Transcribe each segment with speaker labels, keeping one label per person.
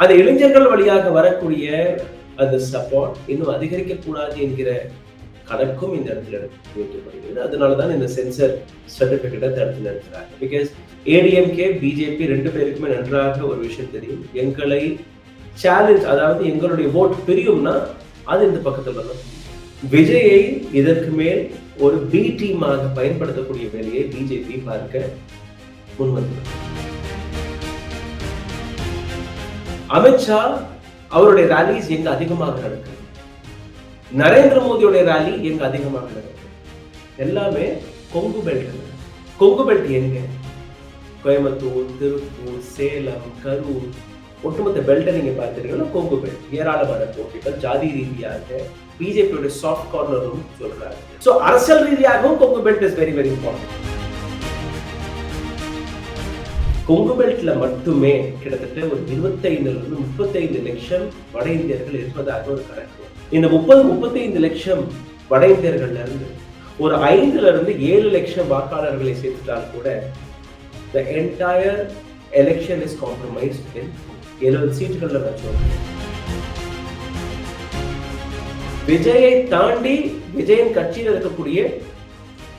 Speaker 1: அந்த இளைஞர்கள் வழியாக வரக்கூடிய அந்த சப்போர்ட் இன்னும் அதிகரிக்க கூடாது என்கிற கணக்கும் இந்த இடத்துல வைக்கப்படுகிறது அதனாலதான் இந்த சென்சர் சர்டிபிகேட்டை தடுத்து நிறுத்துறாங்க. பிகாஸ் ஏடிஎம்கே பிஜேபி ரெண்டு பேருக்குமே நன்றாக ஒரு விஷயம் தெரியும். எங்களை சேலஞ்ச் அதாவது எங்களுடைய ஓட் பிரியும்னா அது இந்த பக்கத்துல தான் விஜயை இதற்கு மேல் ஒரு பி டீமாக பயன்படுத்தக்கூடிய வேலையை பிஜேபி பார்க்க முன்வந்துள்ளது அமித்ஷா அவருடைய ரேலிஸ் எங்க அதிகமாக நடக்குது? நரேந்திர மோடியோட ரேலி எங்க அதிகமாக நடக்குது? எல்லாமே கொங்கு பெல்ட் கொங்கு பெல்ட் எங்க? கோயம்புத்தூர் திருப்பூர் சேலம் கரூர். ஒட்டுமொத்த பெல்ட்டை நீங்க பார்த்தீங்கன்னா கொங்கு பெல்ட் ஏராளமான போட்டிகள் ஜாதி ரீதியாக பிஜேபியோட சாஃப்ட் கார்னரும் சொல்றாரு ஸோ அரசியல் ரீதியாகவும் Kongu belt is very very important Kongu பெல்ட்ல மட்டுமே கிட்டத்தட்ட ஒரு இருபத்தைந்துல இருந்து முப்பத்தைந்து லட்சம் வட இந்தியர்கள் இருப்பதாக ஒரு கணக்கு. இந்த முப்பது முப்பத்தைந்து லட்சம் வட இந்தியர்கள்ல இருந்து ஒரு ஐந்துல இருந்து ஏழு லட்சம் வாக்காளர்களை சேர்த்துட்டால் கூட the entire election is compromise எழுபது சீட்டுகள்ல வச்சோம் விஜயை தாண்டி விஜயன் கட்சியில் இருக்கக்கூடிய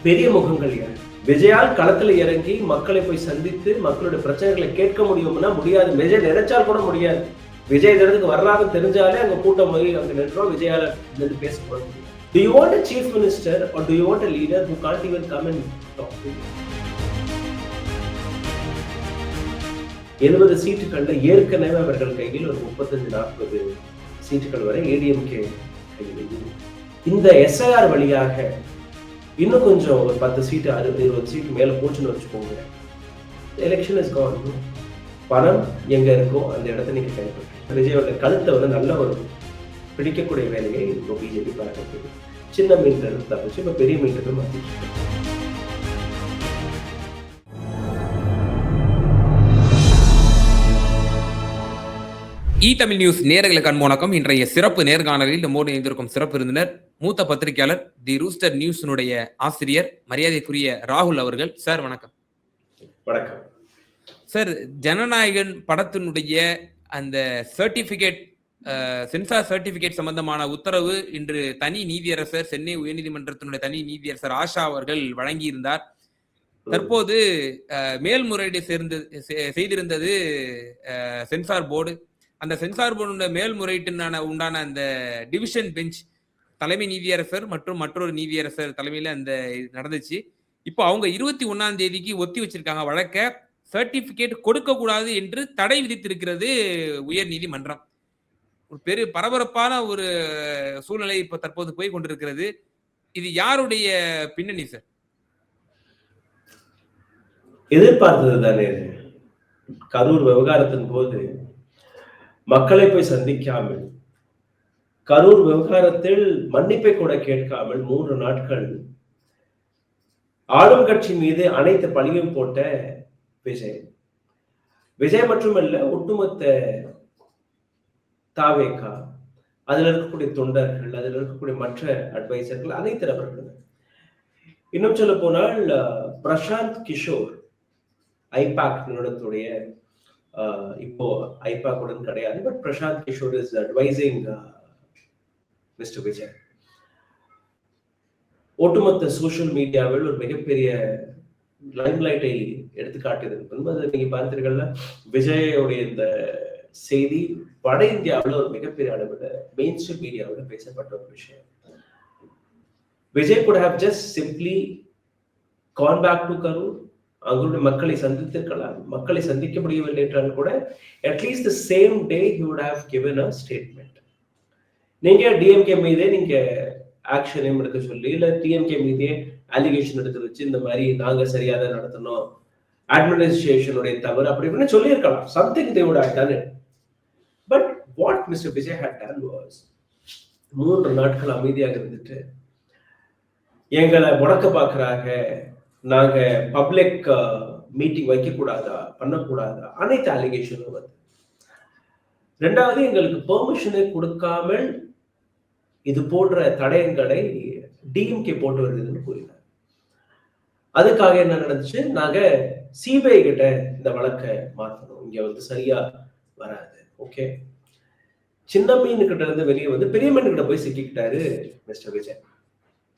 Speaker 1: பெரிய முகங்கள் யார்? விஜயால் களத்துல இறங்கி மக்களை போய் சந்தித்து மக்களுடைய பிரச்சனைகளை கேட்க முடியும்னா முடியாது. விஜய் நினைச்சால் கூட முடியாது. விஜய் இந்த இடத்துக்கு வர்றாங்க தெரிஞ்சாலே அங்க கூட்டம் போய் அங்க நின்றோம். விஜயால நின்று பேச கூட முடியும் Do you want a chief minister or do you want a leader who can't even come and talk to you? எழுபது சீட்டுகள்ல ஏற்கனவே அவர்கள் கையில் ஒரு முப்பத்தஞ்சு நாற்பது சீட்டுகள் வரை ஏடிஎம்கே கையில் இந்த எஸ்ஐஆர் வழியாக இன்னும் கொஞ்சம் ஒரு பத்து சீட்டு அறுபது இருபது சீட்டு மேலே போச்சுன்னு வச்சுக்கோங்க. எலெக்ஷன் இஸ் கான் பணம் எங்கே இருக்கோ அந்த இடத்த நீங்கள் கைப்பற்று விஜயோட கழுத்தை வந்து நல்ல ஒரு பிடிக்கக்கூடிய வேலையை இப்போ பிஜேபி பார்க்கப்படுது சின்ன மீன் இருந்து தப்பிச்சு இப்போ பெரிய மீன்கள் மாத்திட்டு
Speaker 2: இ தமிழ் நியூஸ் நேர்களுக்கு அன்பு இன்றைய சிறப்பு நேர்காணலில் நம்மோடு இணைந்திருக்கும் சிறப்பு விருந்தினர் மூத்த பத்திரிகையாளர் தி ரூஸ்டர் நியூஸினுடைய ஆசிரியர் மரியாதைக்குரிய ராகுல் அவர்கள். சார் வணக்கம்.
Speaker 1: வணக்கம்.
Speaker 2: சார் ஜனநாயகன் படத்தினுடைய அந்த சர்டிபிகேட் சென்சார் சர்டிபிகேட் சம்பந்தமான உத்தரவு இன்று தனி நீதியரசர் சென்னை உயர்நீதிமன்றத்தினுடைய தனி நீதியரசர் ஆஷா அவர்கள் வழங்கியிருந்தார். தற்போது மேல்முறையீடு சேர்ந்து செய்திருந்தது சென்சார் போர்டு. அந்த சென்சார் போர்டுடைய மேல்முறையீட்டுனான உண்டான அந்த டிவிஷன் பெஞ்ச் தலைமை நீதியரசர் மற்றும் மற்றொரு நீதியரசர் தலைமையில அந்த நடந்துச்சு. இப்போ அவங்க இருபத்தி ஒன்னாம் தேதிக்கு ஒத்தி வச்சிருக்காங்க. வழக்க சர்டிபிகேட் கொடுக்க கூடாது என்று தடை விதித்திருக்கிறது உயர் நீதிமன்றம். ஒரு பெரிய பரபரப்பான ஒரு சூழ்நிலை இப்ப தற்போது போய் கொண்டிருக்கிறது. இது யாருடைய பின்னணி சார்
Speaker 1: எதிர்பார்த்தது தானே. கரூர் விவகாரத்தின் போது மக்களை போய் சந்திக்காமல் கரூர் விவகாரத்தில் மன்னிப்பை கூட கேட்காமல் மூன்று நாட்கள் ஆளும் கட்சி மீது அனைத்து பழியும் போட்ட விஜய். விஜய் மட்டுமல்ல ஒட்டுமொத்த தாவேகா அதில் இருக்கக்கூடிய தொண்டர்கள் அதில் இருக்கக்கூடிய மற்ற அட்வைசர்கள் அனைத்து நபர்கள் இன்னும் சொல்ல போனால் பிரசாந்த் கிஷோர் ஐபாக் நிறுவனத்துடைய இப்போ ஐபா கூட கிடையாது. But Prashant Kishor is advising mister Vijay ஒட்டுமொத்த சோஷியல் மீடியாவில் ஒரு மிகப்பெரிய லைம்லைட்டை எடுத்து காட்டியது என்பது நீங்க பார்த்தீர்கள்ல விஜயோடைய இந்த செய்தி வட இந்தியாவில் ஒரு மிகப்பெரிய அளவில் மெயின் ஸ்ட்ரீம் மீடியாவில் பேசப்பட்ட ஒரு விஷயம். Vijay could have just simply gone back to Karur அங்குள்ள மக்களை சந்தித்திருக்கலாம். மக்களை சந்திக்க முடியவில்லை என்றால் கூட at least the same day he would have given statement statement. நீங்க டிஎம்கே மீதே நீங்க ஆக்ஷனையும் எடுக்க சொல்லி இல்ல டிஎம்கே மீதே அலிகேஷன் எடுத்து வச்சு இந்த மாதிரி நாங்க சரியாக நடத்தணும் அட்மினிஸ்ட்ரேஷனுடைய தவறு அப்படி இப்படின்னு சொல்லியிருக்கலாம். Something they would but what mister Vijay had done was மூன்று நாட்கள் அமைதியாக இருந்துட்டு எங்களை முடக்க பார்க்கறாங்க நாங்க பப்ளிக் மீட்டிங் வைக்கக்கூடாதா? பண்ணக்கூடாதா? அனைத்து அலிகேஷனும் வருது. ரெண்டாவது எங்களுக்கு பெர்மிஷனை கொடுக்காமல் இது போன்ற தடயங்களை டிஎம்கே போட்டு வருதுன்னு கூறினார். அதுக்காக என்ன நடந்துச்சு? நாங்க சிபிஐ கிட்ட இந்த வழக்கை மாற்றணும். இங்க வந்து சரியா வராது. ஓகே? சின்ன மீன் கிட்ட இருந்து வெளியே வந்து பெரிய மீன் கிட்ட போய் சிக்கிக்கிட்டாரு மிஸ்டர் விஜய்.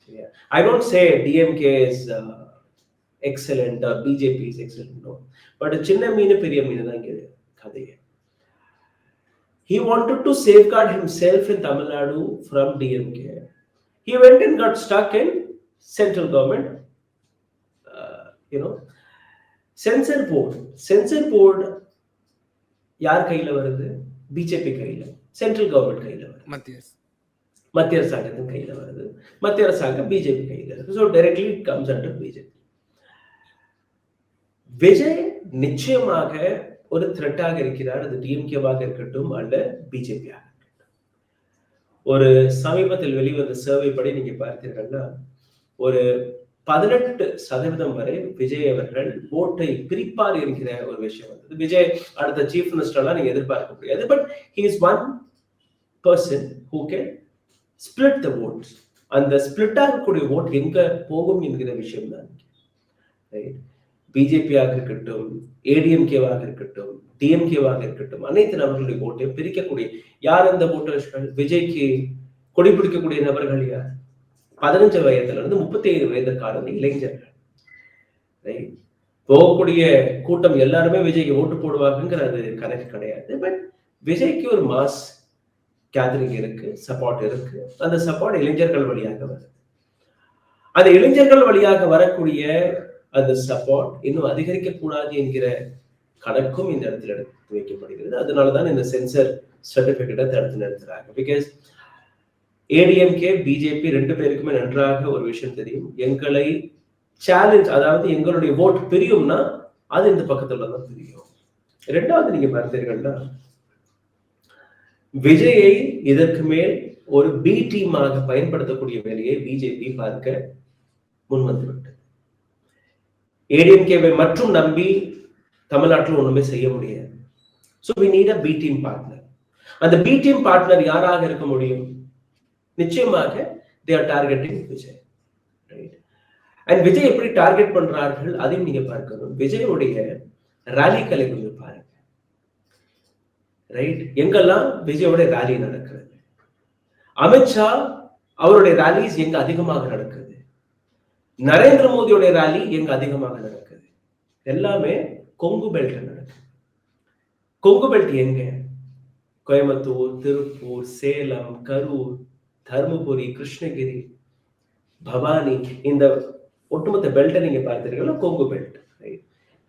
Speaker 1: சரியா? I don't say DMK is excellent BJP is excellent but சின்ன மீன் பெரிய மீன் தான் இங்க கதையே he wanted to safeguard himself in Tamil Nadu from DMK. He went and got stuck in central government, uh, you know, censor board. Censor board யார் கையில வருது? BJP கையில சென்ட்ரல் கவர்மெண்ட் கையில வருது.
Speaker 2: மத்திய.
Speaker 1: மத்திய அரசாங்கத்தின் கையில வருது. மத்திய அரசாங்கம் பிஜேபி கையில இருக்கு. So directly it comes under BJP Vijay நிச்சயமாக ஒரு த்ரெட்டாக இருக்கிறார். அது டிஎம்கேவாக இருக்கட்டும் அல்ல பிஜேபியாக இருக்கட்டும். ஒரு சமீபத்தில் வெளிவந்த சர்வே படி நீங்க பார்த்தீர்கள்னா ஒரு பதினெட்டு சதவீதம் வரை விஜய் அவர்கள் ஓட்டை பிரிப்பார் இருக்கிற ஒரு விஷயம் வந்தது. விஜய் அடுத்த சீஃப் மினிஸ்டர்லாம் நீங்க எதிர்பார்க்க முடியாது. But he is one person who can split the votes அந்த ஸ்பிளிட் ஆகக்கூடிய ஓட் எங்க போகும் என்கிற விஷயம் தான் ரைட் பிஜேபியாக இருக்கட்டும் ஏடிஎம்கேவாக இருக்கட்டும் டிஎம்கேவாக இருக்கட்டும் அனைத்து நபர்களுடைய ஓட்டை பிரிக்கக்கூடிய யார் அந்த ஓட்டர்கள் விஜய்க்கு கொடி பிடிக்கக்கூடிய நபர்கள் யார்? பதினஞ்சு வயதுல இருந்து முப்பத்தி ஐந்து வயதுக்கான இளைஞர்கள். ரைட் போகக்கூடிய கூட்டம் எல்லாருமே விஜய்க்கு ஓட்டு போடுவாங்கிறது அது கணக்கு கிடையாது. பட் விஜய்க்கு ஒரு மாஸ் கேதரிங் இருக்கு சப்போர்ட் இருக்கு. அந்த சப்போர்ட் இளைஞர்கள் வழியாக வருது. அந்த இளைஞர்கள் வழியாக வரக்கூடிய அந்த சப்போர்ட் இன்னும் அதிகரிக்கக்கூடாது என்கிற கணக்கும் இந்த இடத்துல எடுத்து வைக்கப்படுகிறது. அதனாலதான் இந்த சென்சர் சர்டிபிகேட்டை தடுத்து நிறுத்துறாங்க. பிகாஸ் ஏடிஎம்கே பிஜேபி ரெண்டு பேருக்குமே நன்றாக ஒரு விஷயம் தெரியும். எங்களை சேலஞ்ச் அதாவது எங்களுடைய ஓட் பிரியும்னா அது இந்த பக்கத்துல தான் பிரியும் ரெண்டாவது நீங்க பார்த்தீர்கள்னா விஜயை இதற்கு மேல் ஒரு பி டீமாக பயன்படுத்தக்கூடிய வேலையை பிஜேபி பார்க்க முன்வந்துவிட்டு ஏடிஎம்கேவை மற்றும் நம்பி தமிழ்நாட்டில் ஒண்ணுமே செய்ய முடியாது. So we need a B team partner அந்த பி டீம் பார்ட்னர் யாராக இருக்க முடியும்? நிச்சயமாக they are targeting Vijay right and Vijay எப்படி டார்கெட் பண்றார்கள்? அதையும் நீங்க பார்க்கணும். விஜயோடைய ரேலிக்களை கொஞ்சம் பாருங்க. ரைட் எங்கெல்லாம் விஜயோட ரேலி நடக்கிறது அமித்ஷா அவருடைய ரேலிஸ் எங்க அதிகமாக நடக்குது? நரேந்திர மோடியோட ரேலி எங்க அதிகமாக நடக்குது? எல்லாமே கொங்கு பெல்ட்ல நடக்குது. கொங்கு பெல்ட் எங்க? கோயம்புத்தூர் திருப்பூர் சேலம் கரூர் தருமபுரி கிருஷ்ணகிரி பவானி இந்த ஒட்டுமொத்த பெல்ட்டை நீங்க பார்த்தீங்கன்னா கொங்கு பெல்ட் ரைட்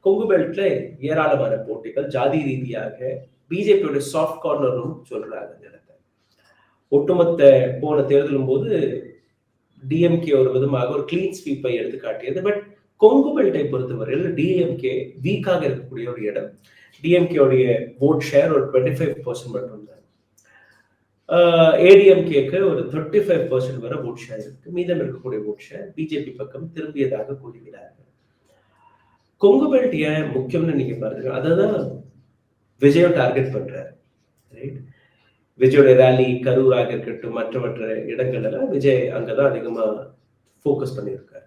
Speaker 1: கொங்கு பெல்ட்ல ஏராளமான போட்டிகள் ஜாதி ரீதியாக பிஜேபியோட சாஃப்ட் கார்னரும் சொல்றாங்க இந்த இடத்த ஒட்டுமொத்த போன தேர்தலும் போது டிஎம்கே ஒரு விதமாக ஒரு கிளீன் ஸ்வீப்பை எடுத்து காட்டியது. பட் கொங்கு பெல்ட்டை பொறுத்தவரையில் டிஎம்கே வீக்காக இருக்கக்கூடிய ஒரு இடம். டிஎம்கேவுடைய ஓட் ஷேர் ஒரு டுவெண்ட்டி ஃபைவ் பர்சன்ட் மட்டும் தான். ஏடிஎம்கேக்கு ஒரு தேர்ட்டி ஃபைவ் பர்சன்ட் வரை ஓட் ஷேர் இருக்கு. மீதம் இருக்கக்கூடிய ஓட் ஷேர் பிஜேபி பக்கம் திரும்பியதாக கூறுகிறார்கள் கொங்கு பெல்ட் ஏன் முக்கியம்னு நீங்க பாருங்க. அதை தான் விஜயம் டார்கெட் பண்றாரு. ரைட் விஜயோட ரேலி கரூராக இருக்கட்டும் மற்ற மற்ற இடங்கள்லாம் விஜய் அங்கதான் அதிகமா ஃபோக்கஸ் பண்ணியிருக்காரு.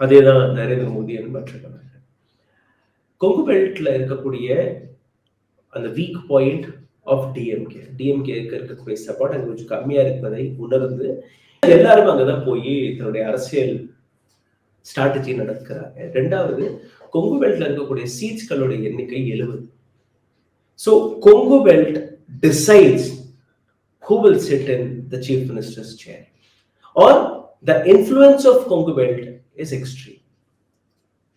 Speaker 1: அதே தான் நரேந்திர மோடி மற்ற கொங்கு பெல்ட்ல இருக்கக்கூடிய அந்த weak point of DMK DMK இருக்கக்கூடிய சப்போர்ட் அங்க கொஞ்சம் கம்மியா இருப்பதை உணர்ந்து எல்லாரும் அங்கதான் போய் தன்னுடைய அரசியல் ஸ்ட்ராட்டஜி நடக்கிறாங்க ரெண்டாவது கொங்கு பெல்ட்ல இருக்கக்கூடிய சீட்ஸ்களுடைய எண்ணிக்கை எழுபது. So Kongu belt decides who will sit in the chief minister's chair. Or the influence of Kongu belt is extreme.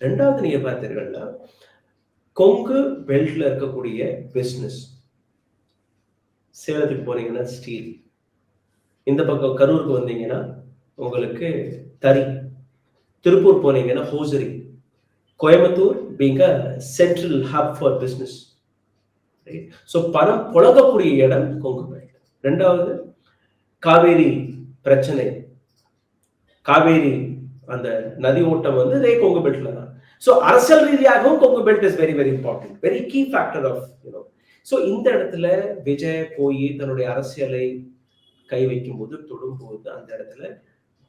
Speaker 1: ரெண்டாவது நீங்க பார்த்தீங்கன்னா கொங்கு பெல்ட்ல இருக்கக்கூடிய பிஸ்னஸ் சேலத்துக்கு போனீங்கன்னா ஸ்டீல் இந்த பக்கம் கரூருக்கு வந்தீங்கன்னா உங்களுக்கு தறி. திருப்பூர் போனீங்கன்னா hosiery Coimbatore being central hub for business so பணம் புழங்கக்கூடிய இடம் கொங்கு பெல்ட் ரெண்டாவது காவேரி பிரச்சனை. காவேரி அந்த நதி ஓட்டம் வந்து இதே கொங்கு பெல்ட்ல தான். ஸோ அரசியல் ரீதியாகவும் Kongu belt is very very important very key factor of you know so இந்த இடத்துல விஜய் போய் தன்னுடைய அரசியலை கை வைக்கும் போது தொடும்போது அந்த இடத்துல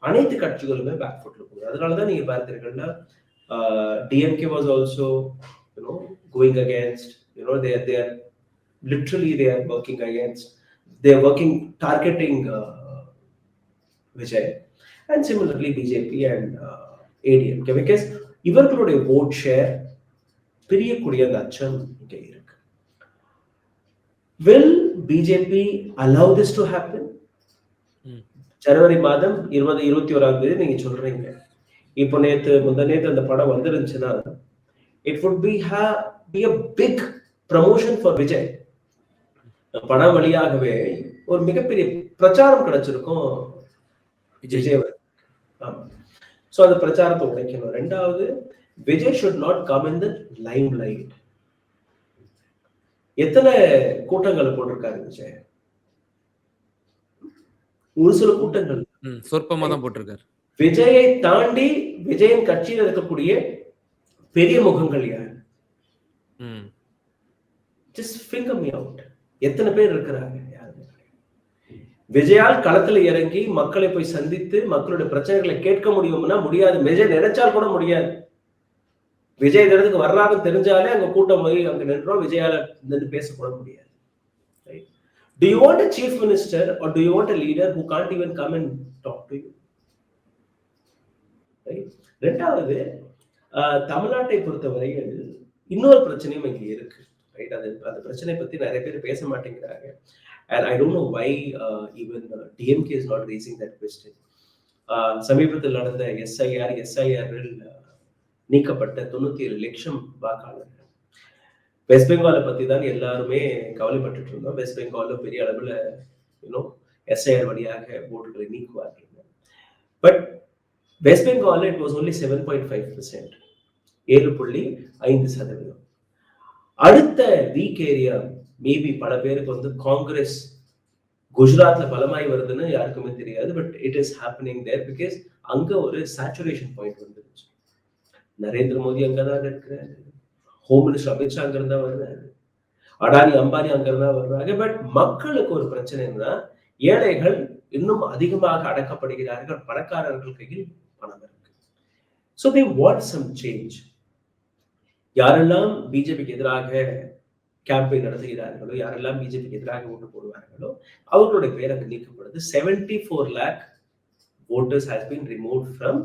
Speaker 1: அனைத்து கட்சிகளுமே பேக் ஃபுட்ல போகுது அதனால தான் நீங்க பார்த்தீர்கள்னா DMK was also you know going against you know there there literally they are working against, they are working targeting uh, Vijay. And similarly, BJP and uh, ADMK because இவர்களுடைய ஓட் ஷேர் பிரியக்கூடிய அந்த அச்சம் இங்கே இருக்கு will BJP allow this to happen. ஜனவரி மாதம் இருபது இருபத்தி ஓராம் தேதி நீங்க சொல்றீங்க இப்போ நேத்து முந்த நேத்து அந்த படம் வந்துருந்துச்சுன்னா it would be ha be a big promotion for Vijay படம் வழியாகவே ஒரு மிகப்பெரிய பிரச்சாரம் கிடைச்சிருக்கும்
Speaker 2: விஜய்
Speaker 1: சோ அந்த பிரச்சாரத்தை உடைக்கணும். ரெண்டாவது Vijay should not come in the limelight எத்தனை கூட்டங்கள் போட்டிருக்காரு விஜய்? ஒரு சில கூட்டங்கள்.
Speaker 2: சொற்பமா தான் போட்டிருக்காரு.
Speaker 1: விஜயை தாண்டி விஜயின் கட்சியில் இருக்கக்கூடிய பெரிய முகங்கள் யார்? ஜஸ்ட் ஃபிங்கர் மீ அவுட் எத்தனை பேர் இருக்கிறாங்க? யாருமே கிடையாது. விஜயால் களத்துல இறங்கி மக்களை போய் சந்தித்து மக்களுடைய பிரச்சனைகளை கேட்க முடியும்னா முடியாது. விஜய் நினைச்சால் கூட முடியாது. விஜய் இந்த இடத்துக்கு வர்றாங்க தெரிஞ்சாலே அங்க கூட்டம் போய் அங்க நின்றோம். விஜயால நின்று பேசக்கூட முடியாது. Do you want a chief minister or do you want a leader who can't even come and talk to you ரெண்டாவது தமிழ்நாட்டை பொறுத்தவரையில் இன்னொரு பிரச்சனையும் இங்கே இருக்கு. ரைட் அது அந்த பிரச்சனை பத்தி நிறைய பேர் பேச மாட்டேங்கிறாங்க. And I don't know why even DMK is not is that question uh, சமீபத்தில் நடந்த எஸ்ஐஆர் எஸ்ஐஆரில் uh, நீக்கப்பட்ட தொண்ணூத்தி ஏழு லட்சம் வாக்காளர்கள். வெஸ்ட் பெங்காலை பற்றி தான் எல்லாருமே கவலைப்பட்டுட்டு இருந்தோம். வெஸ்ட் பெங்காலில் பெரிய அளவில் யூனோ எஸ்ஐஆர் வழியாக ஓட்டுகளை நீக்குவார்கள். பட் வெஸ்ட் பெங்காலில் it was only seven point five percent ஏழு புள்ளி ஐந்து சதவீதம். அடுத்த வீக் ஏரியா மேபி பல பேருக்கு வந்து காங்கிரஸ் குஜராத்ல பலமாய் வருதுன்னு யாருக்குமே தெரியாது but it is happening there because அங்க ஒரு சேச்சுரேஷன் பாயிண்ட் வந்துருச்சு. நரேந்திர மோடி அங்கதான் இருக்கிறாரு. ஹோம் மினிஸ்டர் அமித்ஷா அங்க இருந்தா வர்றாரு. அடானி அம்பானி அங்க இருந்தா வர்றாங்க பட் மக்களுக்கு ஒரு பிரச்சனைன்னா ஏழைகள் இன்னும் அதிகமாக அடக்கப்படுகிறார்கள். பணக்காரர்கள் கையில் பணம் இருக்கு. So they want some change யாரெல்லாம் பிஜேபிக்கு எதிராக கேம்பெயின் நடத்துகிறார்களோ யாரெல்லாம் பிஜேபிக்கு எதிராக ஓட்டு போடுவார்களோ அவர்களுடைய பேர் அங்கு நீக்கப்படுது. Seventy four lakh voters has been removed from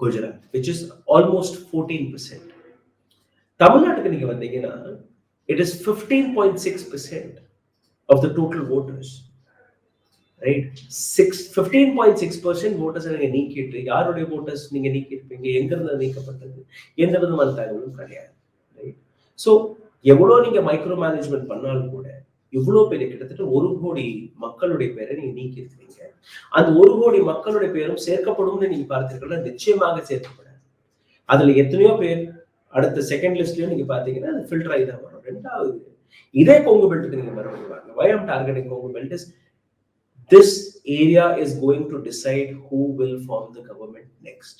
Speaker 1: Gujarat which is almost 14 percent. தமிழ்நாட்டுக்கு நீங்க வந்தீங்கன்னா it is fifteen point six percent of the total voters right six fifteen point six percent ஓட்டர்ஸை நீங்கள் நீக்கிட்டு யாருடைய ஓட்டர்ஸ் நீங்க நீக்கியிருப்பீங்க எங்கேருந்து நீக்கப்பட்டது? எந்த விதமான தகவலும் கிடையாது ரைட் ஸோ எவ்வளோ நீங்க மைக்ரோ மேனேஜ்மெண்ட் பண்ணாலும் கூட இவ்வளோ பேர் கிட்டத்தட்ட ஒரு கோடி மக்களுடைய பேரை நீங்க நீக்கி இருக்கிறீங்க அந்த ஒரு கோடி மக்களுடைய பேரும் சேர்க்கப்படும்னு நீங்க பார்த்தீர்கள்னா நிச்சயமாக சேர்க்கப்படாது. அதுல எத்தனையோ பேர் அடுத்த செகண்ட் லிஸ்ட்லயும் நீங்க பார்த்தீங்கன்னா அது ஃபில்டர் ஆகி தான் வரும். ரெண்டாவது இதே கொங்கு பெல்ட்டுக்கு நீங்க மறுபடியும் வாங்க. Am targeting Kongu belt is this area is going to decide who will form the government next.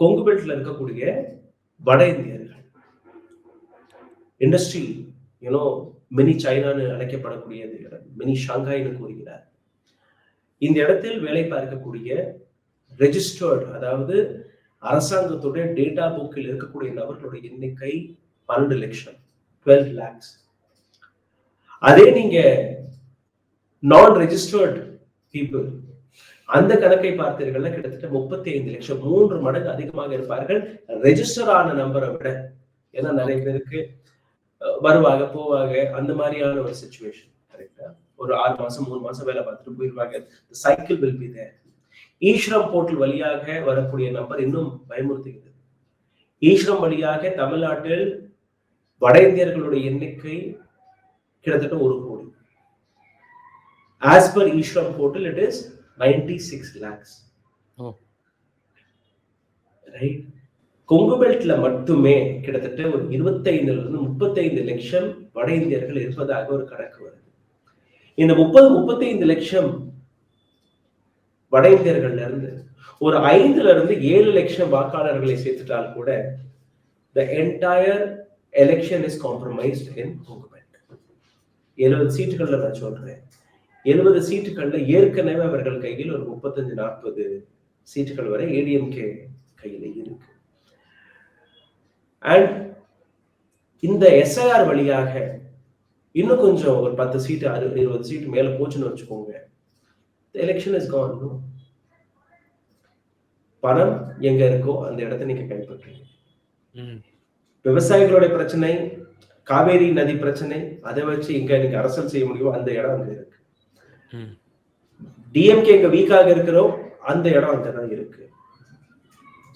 Speaker 1: Kongu பெல்ட்ல இருக்கக்கூடிய வட இந்தியர்கள் இண்டஸ்ட்ரி யூனோ மினி சைனான்னு அழைக்கப்படக்கூடியது இடம் மினி ஷாங்காய்னு கூறுகிறார். இந்த இடத்தில் வேலை பார்க்கக்கூடிய ரெஜிஸ்டர்ட் அதாவது அரசாங்கத்துடைய டேட்டா புக்கில் இருக்கக்கூடிய நபர்களுடைய எண்ணிக்கை பன்னெண்டு லட்சம் டுவெல் லேக்ஸ் அதே நீங்க நான் ரெஜிஸ்டர்ட் பீப்புள் அந்த கணக்கை பார்த்தீர்கள்னா கிட்டத்தட்ட முப்பத்தி ஐந்து லட்சம் மூன்று மடங்கு அதிகமாக இருப்பார்கள். ரெஜிஸ்டர் ஆன நம்பரை விட ஏன்னா நிறைய பேருக்கு வருவாங்க போவாங்க அந்த மாதிரியான ஒரு சுச்சுவேஷன் கரெக்டா ஒரு ஆறு மாசம் மூணு மாசம் வேலை பார்த்துட்டு போயிருவாங்க. சைக்கிள் வில் பி தேர் ஈஸ்வரம் போர்ட்டல் வழியாக வரக்கூடிய நம்பர் இன்னும் பயமுறுத்துகிறது. ஈஸ்வரம் வழியாக தமிழ்நாட்டில் வட இந்தியர்களுடைய எண்ணிக்கை கிட்டத்தட்ட ஒரு as per Ishram portal, it is 96 lakhs.
Speaker 2: Oh.
Speaker 1: Right? Kongu பெல்ட்ல மட்டுமே கிட்டத்தட்ட ஒரு இருபத்தைந்துல இருந்து முப்பத்தைந்து லட்சம் வட இந்தியர்கள் இருப்பதாக ஒரு கணக்கு வருது இந்த முப்பது முப்பத்தைந்து லட்சம் வட இந்தியர்கள்ல இருந்து ஒரு ஐந்துல இருந்து ஏழு லட்சம் வாக்காளர்களை சேர்த்துட்டால் கூட the entire election is compromised in Kongu belt எழுபது சீட்டுகள்ல நான் சொல்றேன் எழுபது சீட்டுகள்ல ஏற்கனவே அவர்கள் கையில் ஒரு முப்பத்தஞ்சு நாற்பது சீட்டுகள் வரை ஏடிஎம்கே கையில இருக்கு அண்ட் இந்த எஸ்ஐஆர் வழியாக இன்னும் கொஞ்சம் ஒரு பத்து சீட்டு அறு இருபது சீட்டு மேல போச்சுன்னு வச்சுக்கோங்க எலெக்ஷன் இஸ் கான் பணம் எங்க இருக்கோ அந்த இடத்த நீங்க கைப்பற்றுங்க
Speaker 2: ம்.
Speaker 1: விவசாயிகளுடைய பிரச்சனை காவேரி நதி பிரச்சனை அதை வச்சு இங்க நீங்க அரசியல் செய்ய முடியும் அந்த இடம் அங்க இருக்கு. டிஎம்கே இங்க வீக்காக இருக்கிறோம் அந்த இடம் அங்கதான் இருக்கு.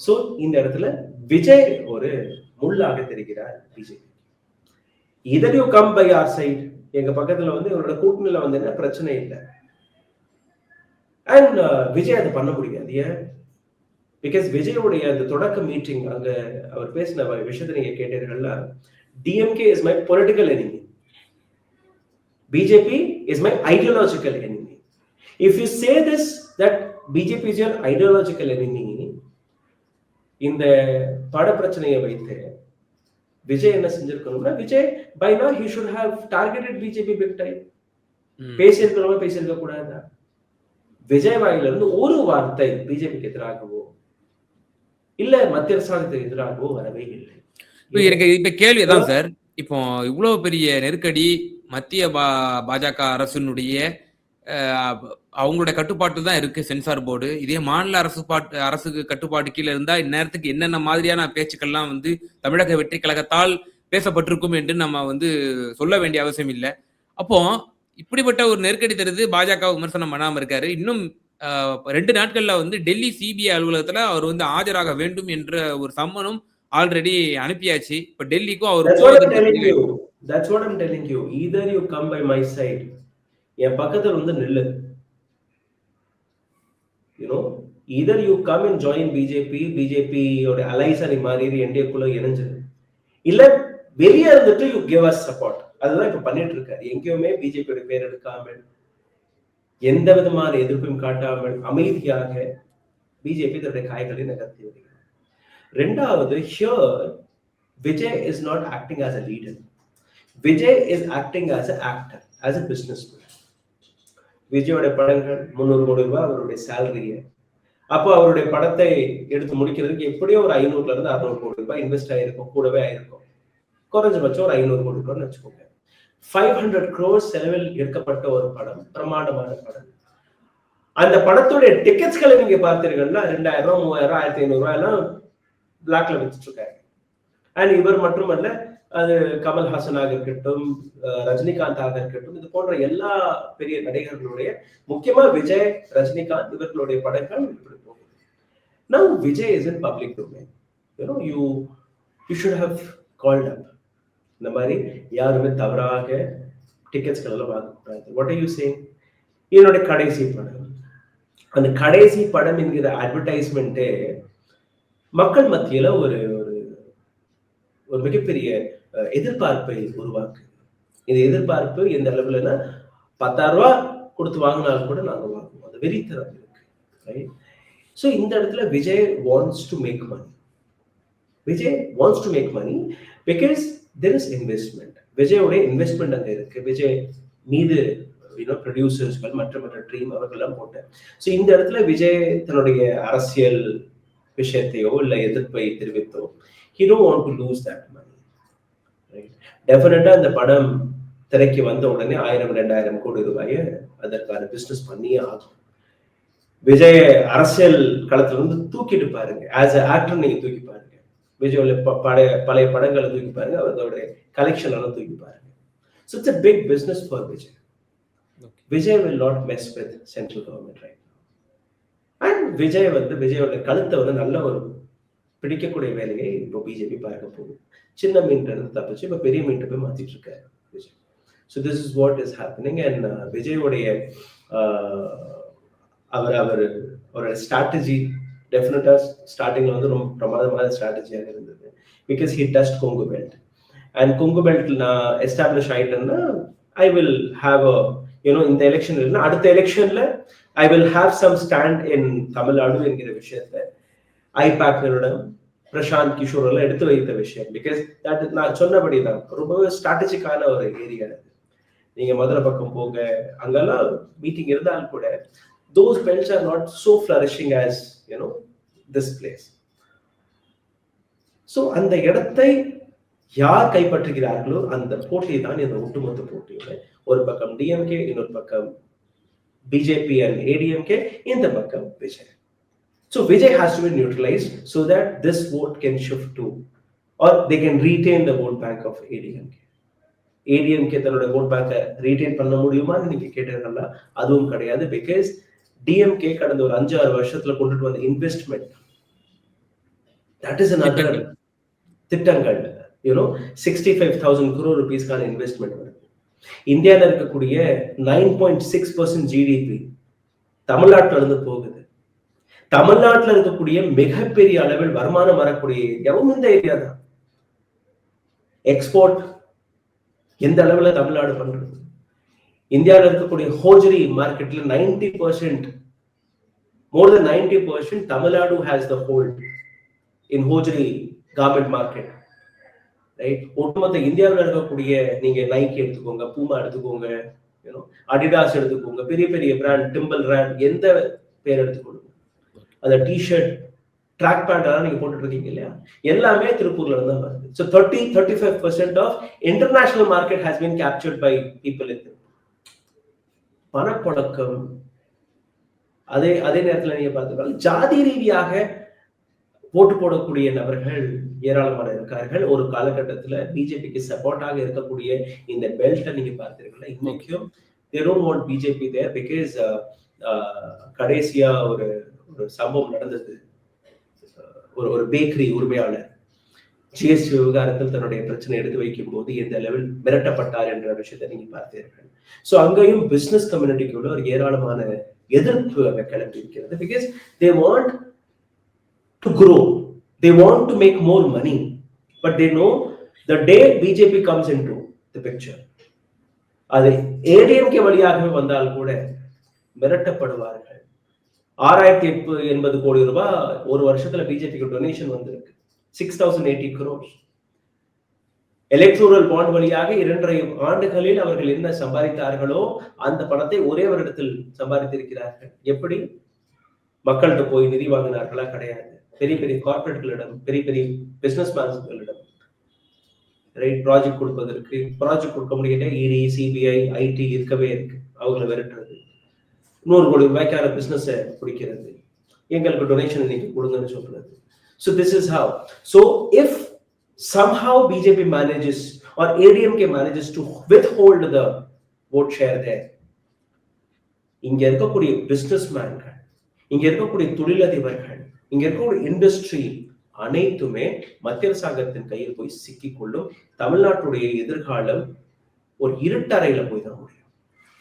Speaker 1: சோ இந்த இடத்துல விஜய் ஒரு முள்ளாக தெரிகிறார் BJP either you come by our side எங்க பக்கத்துல வந்து இவரோட கூட்டணியில வந்து என்ன பிரச்சனை இல்லை. அண்ட் uh, விஜய் அதை பண்ண முடியாது. ஏன்? பிகாஸ் விஜயோடைய அந்த தொடக்க மீட்டிங் அங்க அவர் பேசின விஷயத்தை நீங்க கேட்டீர்கள்ல DMK is my political enemy BJP is my ideological enemy if you say this that BJP is your ideological enemy இந்த பட பிரச்சனையை வைத்து விஜய் என்ன செஞ்சிருக்கணும்னா விஜய் பை நா he should have targeted BJP big time. பேசியிருக்கிறவங்க பேசியிருக்க கூடாதா விஜய் வாயிலிருந்து ஒரு வார்த்தை பிஜேபிக்கு எதிராகவோ இல்ல மத்திய அரசாங்கத்துக்கு எதிராகவோ வரவே இல்லை.
Speaker 2: எனக்கு இப்ப கேள்வி தான் சார். இப்போ இவ்வளவு பெரிய நெருக்கடி மத்திய பா- பாஜக அரசினுடைய அவங்களோட கட்டுப்பாட்டு தான் இருக்கு சென்சார் போர்டு. இதே மாநில அரசு பாட்டு அரசுக்கு கட்டுப்பாட்டு கீழே இருந்தா இந்நேரத்துக்கு என்னென்ன மாதிரியான பேச்சுக்கள்லாம் வந்து தமிழக வெற்றி கழகத்தால் பேசப்பட்டிருக்கும் என்று நம்ம வந்து சொல்ல வேண்டிய அவசியம் இல்லை. அப்போ இப்படிப்பட்ட ஒரு நெருக்கடி தருது பாஜக விமர்சனம் பண்ணாம இருக்காரு. இன்னும் ரெண்டு நாட்கள்ல வந்து டெல்லி சிபிஐ அலுவலகத்துல அவர் வந்து ஆஜராக வேண்டும் என்ற ஒரு சம்மனும் ஆல்ரெடி அனுப்பியாச்சு. இப்ப டெல்லிக்கும் அவர்
Speaker 1: what I'm telling you. Either you come by my side. என் பக்கத்துல வந்து நில்லு. You know either you come and join BJP BJP யோட அலைஸா நீ மாறி என்டிஏக்குள்ள இணைஞ்சிரு இல்ல வெளியே இருந்துட்டு யூ கிவ் அஸ் சப்போர்ட் அதுதான் இப்ப பண்ணிட்டு இருக்காரு. எங்கேயுமே பிஜேபியோட பேர் எடுக்காமல் எந்த விதமான எதிர்ப்பையும் காட்டாமல் அமைதியாக பிஜேபி தன்னுடைய காய்களை நகர்த்தி வருகிறது ரெண்டாவது here Vijay is not acting as a leader Vijay is acting as a actor as a business விஜயோட படங்கள் முந்நூறு கோடி ரூபாய் அவருடைய சேலரியை அப்போ அவருடைய படத்தை எடுத்து முடிக்கிறதுக்கு எப்படியோ ஒரு ஐநூறுல இருந்து அறுநூறு கோடி ரூபாய் இன்வெஸ்ட் ஆயிருக்கும் கூடவே ஆயிருக்கும். குறைஞ்சபட்சம் ஒரு ஐநூறு கோடி ரூபாய்னு வச்சுக்கோங்க. ஃபைவ் ஹண்ட்ரட் க்ரோஸ் செலவில் எடுக்கப்பட்ட ஒரு படம் பிரமாண்டமான படம். அந்த படத்துடைய டிக்கெட்ஸ்களை நீங்க பார்த்தீர்கள்னா ரெண்டாயிரம் ரூபாய் மூவாயிரம் ஆயிரத்தி ஐநூறு ரூபாய் எல்லாம் பிளாக்ல வச்சுட்டு இருக்காரு அண்ட் இவர் மட்டுமல்ல அது கமல்ஹாசனாக இருக்கட்டும் ரஜினிகாந்த் ரஜினிகாந்தாக இருக்கட்டும் இது போன்ற எல்லா பெரிய நடிகர்களுடைய முக்கியமா விஜய் ரஜினிகாந்த் இவர்களுடைய படங்கள் இப்படி போகும் now Vijay is in public domain you know you you should have called up இந்த மாதிரி யாருமே தவறாக டிக்கெட்ஸ்கள் எல்லாம் வாங்கக்கூடாது. வாட் ஆர் யூ சேங் என்னுடைய கடைசி படம். அந்த கடைசி படம் என்கிற அட்வர்டைஸ்மெண்ட்டே மக்கள் மத்தியில ஒரு ஒரு ஒரு மிகப்பெரிய எதிர்பார்ப்பை உருவாக்கு. இந்த எதிர்பார்ப்பு எந்த அளவுலன்னா பத்தாயிரம் ரூபா கொடுத்து வாங்கினாலும் கூட நாங்க வாங்குவோம். அந்த வெறித்தனம் இருக்கு ரைட் ஸோ இந்த இடத்துல Vijay wants to make money Vijay wants to make money because there is investment விஜயோடைய investment அங்கே இருக்கு. விஜய் மீது யூனோ ப்ரொடியூசர்ஸ்கள் மற்ற மற்ற ட்ரீம் அவர்கள்லாம் போட்டேன் ஸோ இந்த இடத்துல விஜய் தன்னுடைய அரசியல் விஷயத்தையோ இல்லை எதிர்ப்பை தெரிவித்தோ he don't want to lose that money right டெஃபினட்டா அந்த படம் திரைக்கு வந்த உடனே ஆயிரம் ரெண்டாயிரம் கோடி ரூபாயை அதற்கான பிசினஸ் பண்ணியே ஆகும் விஜய் அரசியல் களத்துல இருந்து தூக்கிட்டு பாருங்க. ஆஸ் அ ஆக்டர் நீங்க தூக்கி பாருங்க. விஜயோட பழைய பழைய படங்களை தூக்கி பாருங்க. அதோட கலெக்ஷன் எல்லாம் தூக்கி பாருங்க. So it's a big business for Vijay. Vijay will not mess with central government right Vijay வந்து விஜயோட கழுத்தை வந்து நல்ல ஒரு பிடிக்கக்கூடிய வேலையை இப்போ பிஜேபி பார்க்க போகுது. சின்ன மீன் இருந்து தப்பிச்சு இப்போ பெரிய மீன்ட்டு போய் மாத்திட்டு இருக்காரு Vijay. So this is what is happening and விஜயோடைய uh, அவர் அவர் ஒரு ஸ்ட்ராட்டஜி டெஃபினட்டா ஸ்டார்டிங்ல வந்து ரொம்ப பிரமாதமான ஸ்ட்ராட்டஜியாக இருந்தது. Because he dust Kongu belt and Kongu belt நான் establish ஆயிட்டேன்னா I will have a you know இந்த எலெக்ஷன் இல்லைன்னா அடுத்த எலெக்ஷன்ல I will have some stand in Tamil Nadu என்கிற விஷயத்த ஐபேக் பிரசாந்த் கிஷோர் எல்லாம் எடுத்து வைத்த விஷயம். பிகாஸ் தட் நான் சொன்னபடி தான் ரொம்பவே ஸ்ட்ராட்டஜிக்கான ஒரு ஏரியா நீங்க மதுரை பக்கம் போங்க அங்கெல்லாம் மீட்டிங் இருந்தாலும் கூட those belts are not so flourishing as you know this place so அந்த இடத்தை யார் கைப்பற்றுகிறார்களோ அந்த போட்டி தான் இந்த ஒட்டுமொத்த போட்டியோட ஒரு பக்கம் டிஎம்கே இன்னொரு பக்கம் பிஜேபி அண்ட் ஏடிஎம்கே இந்த பக்கம் Vijay. So Vijay has to be neutralized so that this vote can shift to or they can retain the vote bank of ADMK ADMK தன்னோட vote பேங்கை ரீடைன் பண்ண முடியுமான்னு நீங்க கேட்டீங்கன்னா அதுவும் கிடையாது பிகாஸ் டிஎம்கே கடந்த ஒரு அஞ்சு ஆறு வருஷத்துல கொண்டுட்டு வந்த இன்வெஸ்ட்மெண்ட் தட் இஸ்
Speaker 2: திட்டங்கள்.
Speaker 1: You know sixty five thousand crore ருபீஸ்க்கான investment வருது. இந்தியாவில் இருக்கக்கூடிய nine point six percent GDP தமிழ்நாட்டில் இருந்து போகுது. தமிழ்நாட்டுல இருக்கக்கூடிய மிகப்பெரிய அளவில் வருமானம் வரக்கூடிய ஏரியாவும் இந்த ஏரியா தான். எக்ஸ்போர்ட் எந்த அளவில் தமிழ்நாடு பண்றது? இந்தியாவில் இருக்கக்கூடிய ஹோஜரி மார்க்கெட்ல ninety percent more then ninety percent Tamil Nadu has the hold in hosiery garment market right ஒட்டுமொத்த இந்தியாவில் இருக்கக்கூடிய நீங்க நைக்கி எடுத்துக்கோங்க பூமா எடுத்துக்கோங்க அடிடாஸ் எடுத்துக்கோங்க பெரிய பெரிய பிராண்ட் டிம்பிள் பிராண்ட் எந்த பேர் எடுத்துக்கொள்ளுங்க. அந்த டிஷர்ட் ட்ராக் பேண்ட் எல்லாம் நீங்க போட்டுட்டு இருக்கீங்க இல்லையா? எல்லாமே திருப்பூர்ல இருந்து தான் வருது. So thirty thirty five percent of international market has been captured by people in பணப்பழக்கம் அதே அதே நேரத்துல நீங்க பார்த்துக்கலாம். ஜாதி ரீதியாக ஓட்டு போடக்கூடிய நபர்கள் ஏராளமான இருக்கார்கள். ஒரு காலகட்டத்துல பிஜேபிக்கு சப்போர்ட்டாக இருக்கக்கூடிய இந்த பெல்ட்டை நீங்க பார்த்தீங்கன்னா இன்னைக்கும் they don't want BJP there because கடைசியா ஒரு ஒரு சம்பவம் நடந்தது. ஒரு ஒரு பேக்கரி உரிமையாளர் ஜிஎஸ்டி விவகாரத்தில் தன்னுடைய பிரச்சனை எடுத்து வைக்கும் போது எந்த லெவல் மிரட்டப்பட்டார் என்ற விஷயத்தை நீங்க பார்த்தீர்கள். சோ அங்கேயும் பிசினஸ் கம்யூனிட்டிக்குள்ள ஒரு ஏராளமான எதிர்ப்பு அங்க கிளம்பி இருக்கிறது because they want to grow. They want to make more money but they know the day bjp comes into the picture. அது ஏடிஎம்கே வழியாகவே வந்தால் கூட மிரட்டப்படுவார்கள். ஆறாயிரத்தி எட்டு எண்பது கோடி ரூபாய் ஒரு வருஷத்துல பிஜேபிக்கு டொனேஷன் வந்திருக்கு. Six thousand eighty crores. Electoral bond வழியாக இரண்டரை ஆண்டுகளில் அவர்கள் என்ன சம்பாதித்தார்களோ அந்த பணத்தை ஒரே வருடத்தில் சம்பாதித்திருக்கிறார்கள். எப்படி? மக்கள்கிட்ட போய் நிதி வாங்கினார்களா? கிடையாது. பெரிய பெரிய கார்பரேட்களிடம் பெரிய பெரிய பிசினஸ் மேன்ஸ்களிடம் ரைட் ப்ராஜெக்ட் கொடுப்பதற்கு ப்ராஜெக்ட் கொடுக்க முடியல இடி சிபிஐ ஐடி இருக்கவே இருக்கு. அவங்கள விரட்டுறது. நூறு கோடி ரூபாய்க்கான பிசினஸை பிடிக்கிறது. எங்களுக்கு டொனேஷன் இன்னைக்கு கொடுங்கன்னு சொல்றது. So this is how so if somehow BJP manages or ADMK manages to withhold the vote share there. இங்க இருக்கக்கூடிய பிசினஸ் மேன்கள் இங்க இருக்கக்கூடிய தொழிலதிபர்கள் இங்க இருக்கக்கூடிய இண்டஸ்ட்ரி அனைத்துமே மத்திய அரசாங்கத்தின் கையில் போய் சிக்கிக்கொள்ளும் தமிழ்நாட்டுடைய எதிர்காலம் ஒரு இருட்டறையில போய் தான் முடியும்.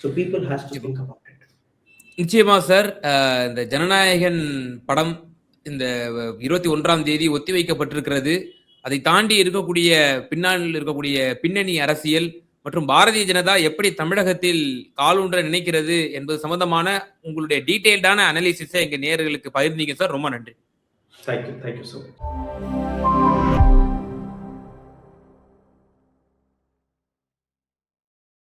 Speaker 1: So people has to think about it
Speaker 2: நிச்சயமா சார் இந்த ஜனநாயகன் படம் இந்த இருபத்தி ஒன்றாம் தேதி ஒத்திவைக்கப்பட்டிருக்கிறது. அதை தாண்டி இருக்கக்கூடிய பின்னால் இருக்கக்கூடிய பின்னணி அரசியல் மற்றும் பாரதிய ஜனதா எப்படி தமிழகத்தில் காலூன்ற நினைக்கிறது என்பது சம்பந்தமான உங்களுடைய டீட்டெயில்டான அனாலிசிஸை எங்க நேர்களுக்கு பகிர்ந்தீங்க சார் ரொம்ப நன்றி.
Speaker 1: Thank you thank you sir